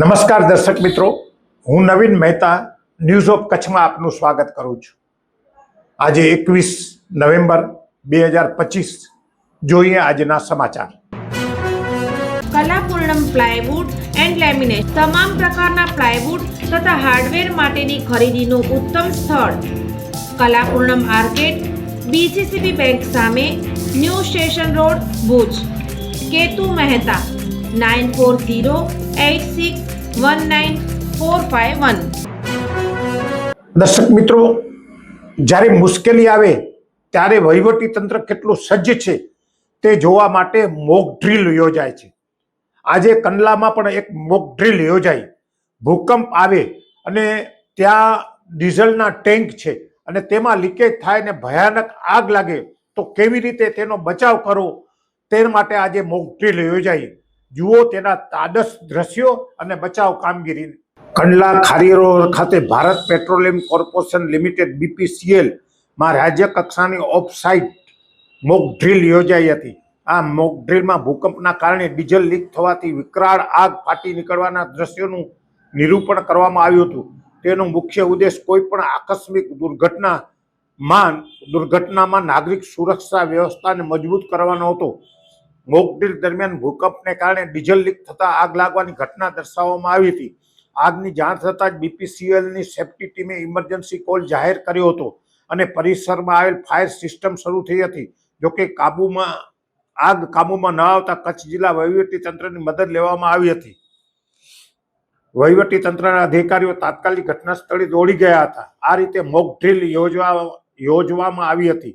નમસ્કાર દર્શક મિત્રો. હું નવીન મહેતા ન્યૂઝ ઓફ કચ્છમાં આપનું સ્વાગત કરું છું. આજે એકવીસ નવેમ્બર બે હજાર પચીસ. જોઈએ આજના સમાચાર. કલાપૂર્ણમ પ્લાયવુડ એન્ડ લેમિનેટ તમામ પ્રકારના પ્લાયવુડ તથા હાર્ડવેર માટેની ખરીદીનું ઉત્તમ સ્થળ. કલાપૂર્ણમ આર્કેડ, બીસીસીબી બેંક સામે new station road, Bhuj. Ketu Mehta, nine four zero eight six one nine four five one દર્શક મિત્રો, જ્યારે મુશ્કેલી આવે, ત્યારે વહીવટી તંત્ર કેટલું સજ્જ છે તે જોવા માટે મોક ડ્રીલ યોજાય છે. આજે કંડલામાં પણ એક મોક ડ્રીલ યોજાઈ ભૂકંપ આવે અને ત્યાં ડીઝલના ટેન્ક છે અને તેમાં લીકેજ થાય ને ભયાનક આગ લાગે, તો કેવી રીતે તેનો બચાવ કરવો, તે માટે આજે મોક ડ્રીલ યોજાઈ જુઓ તેના તાદસ દ્રશ્યો અને બચાવ કામગીરી. કંડલા ખારીરોડ ખાતે ભારત પેટ્રોલિયમ કોર્પોરેશન લિમિટેડ બીપીસીએલમાં રાજ્ય કક્ષાની ઓફ સાઇટ મોક ડ્રીલ યોજાઈ હતી. આ મોક ડ્રીલમાં ભૂકંપના કારણે ડીઝલ લીક થવાથી વિકરાળ આગ ફાટી નીકળવાના દ્રશ્યોનું નિરૂપણ કરવામાં આવ્યું હતું. તેનો મુખ્ય ઉદ્દેશ કોઈ પણ આકસ્મિક દુર્ઘટનામાં દુર્ઘટનામાં નાગરિક સુરક્ષા વ્યવસ્થાને મજબૂત કરવાનો હતો. મોક ડ્રીલ દરમિયાન ભૂકંપને કારણે ડીઝલ લીક થતા આગ લાગવાની ઘટના દર્શાવવામાં આવી હતી. આગની જાણ થતાં જ બીપીસીએલની સેફ્ટી ટીમે ઇમરજન્સી કોલ જાહેર કર્યો હતો અને પરિસરમાં આવેલ ફાયર સિસ્ટમ શરૂ થઈ હતી. જોકે કાબુમાં, આગ કાબુમાં ન આવતા કચ્છ જિલ્લા તંત્રની મદદ લેવામાં આવી હતી. વહીવટી તંત્રના અધિકારીઓ તાત્કાલિક ઘટના સ્થળે દોડી ગયા હતા. આ રીતે મોક ડ્રીલ યોજવા, યોજવામાં આવી હતી.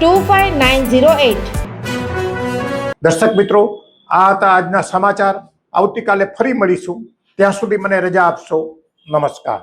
two five nine zero eight. દર્શક મિત્રો, આ હતા આજના સમાચાર. આવતીકાલે ફરી મળીશું. ત્યાં સુધી મને રજા આપશો. નમસ્કાર.